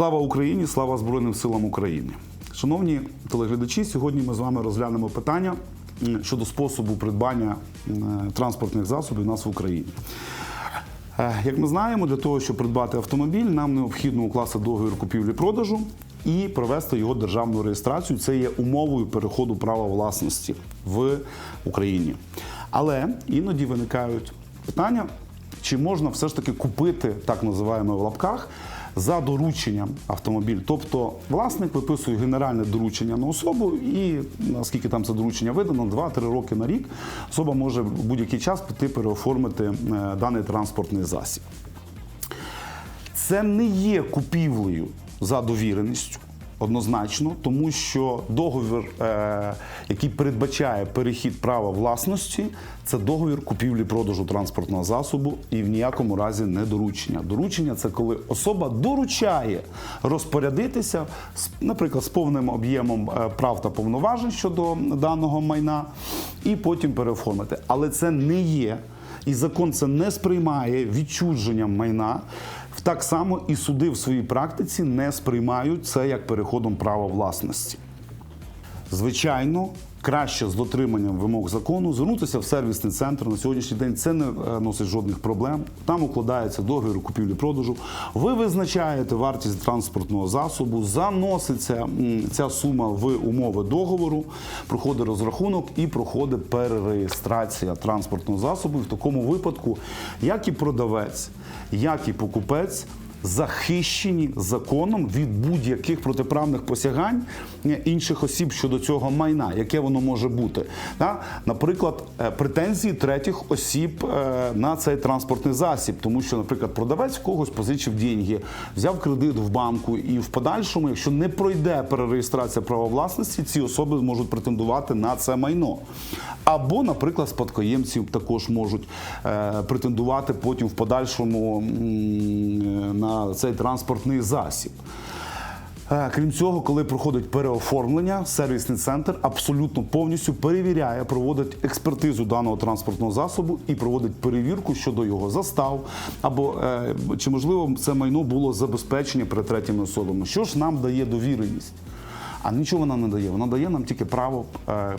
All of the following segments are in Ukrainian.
Слава Україні! Слава Збройним силам України! Шановні телеглядачі, сьогодні ми з вами розглянемо питання щодо способу придбання транспортних засобів у нас в Україні. Е, Як ми знаємо, для того, щоб придбати автомобіль, нам необхідно укласти договір купівлі-продажу і провести його державну реєстрацію. Це є умовою переходу права власності в Україні. Але іноді виникають питання, чи можна все ж таки купити так називаємо в лапках за дорученням автомобіль. Тобто власник виписує генеральне доручення на особу, і наскільки там це доручення видано, 2-3 роки на рік особа може в будь-який час піти переоформити е, даний транспортний засіб. Це не є купівлею за довіреністю. Однозначно, тому що договір, е, який передбачає перехід права власності, це договір купівлі-продажу транспортного засобу і в ніякому разі не доручення. Доручення це коли особа доручає розпорядитися, наприклад, з повним об'ємом е, прав та повноважень щодо даного майна, і потім переоформити. Але це не є і закон це не сприймає відчуженням майна. Так само і суди в своїй практиці не сприймають це як переходом права власності. Звичайно, краще з дотриманням вимог закону звернутися в сервісний центр. На сьогоднішній день це не е, носить жодних проблем. Там укладається договір купівлі-продажу. Ви визначаєте вартість транспортного засобу, заноситься ця сума в умови договору, проходить розрахунок і проходить перереєстрація транспортного засобу. І в такому випадку, як і продавець, як і покупець захищені законом від будь-яких протиправних посягань інших осіб щодо цього майна, яке воно може бути. Наприклад, е, претензії третіх осіб е, на цей транспортний засіб, тому що, наприклад, продавець когось позичив деньги, взяв кредит в банку, і в подальшому, якщо не пройде перереєстрація права власності, ці особи можуть претендувати на це майно. Або, наприклад, спадкоємці також можуть е, претендувати потім в подальшому на цей транспортний засіб. Крім цього, коли проходить переоформлення, сервісний центр абсолютно повністю перевіряє, проводить експертизу даного транспортного засобу і проводить перевірку щодо його застав, або е, чи можливо це майно було забезпечення перед третіми особами. Що ж нам дає довіреність? А нічого вона не дає. Вона дає нам тільки право е, е,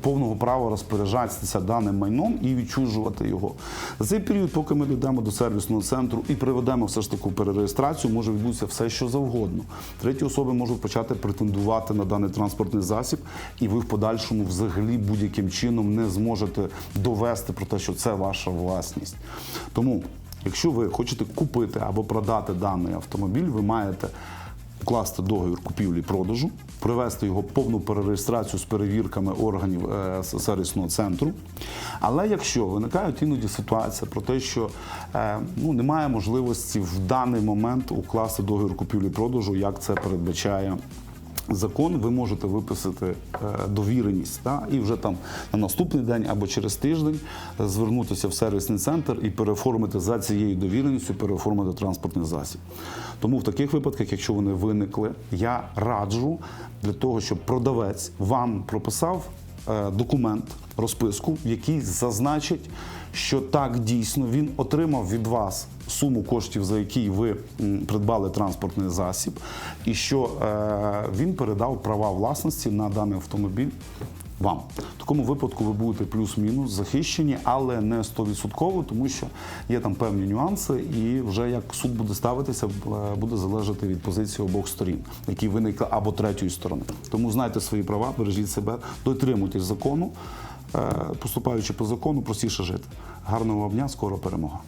повного права розпоряджатися даним майном і відчужувати його. За цей період, поки ми дійдемо до сервісного центру і приведемо все ж таку перереєстрацію, може відбутися все, що завгодно. Треті особи можуть почати претендувати на даний транспортний засіб, і ви в подальшому взагалі будь-яким чином не зможете довести про те, що це ваша власність. Тому, якщо ви хочете купити або продати даний автомобіль, ви маєте укласти договір купівлі-продажу, провести його повну перереєстрацію з перевірками органів е, сервісного центру. Але якщо виникають іноді ситуація про те, що е, ну, немає можливості в даний момент укласти договір купівлі-продажу, як це передбачає. Закон ви можете виписати е, довіреність та, і вже там на наступний день або через тиждень е, звернутися в сервісний центр і переоформити за цією довіреністю, переоформити транспортний засіб. Тому в таких випадках, якщо вони виникли, я раджу для того, щоб продавець вам прописав документ, розписку, який зазначить, що так дійсно він отримав від вас суму коштів, за які ви придбали транспортний засіб, і що е, він передав права власності на даний автомобіль. Вам в такому випадку ви будете плюс-мінус захищені, але не 100%, тому що є там певні нюанси, і вже як суд буде ставитися, е, буде залежати від позиції обох сторін, які виникли або третьої сторони. Тому знайте свої права, бережіть себе, дотримуйтесь закону. Е, Поступаючи по закону, простіше жити. Гарного вам дня, скоро перемога.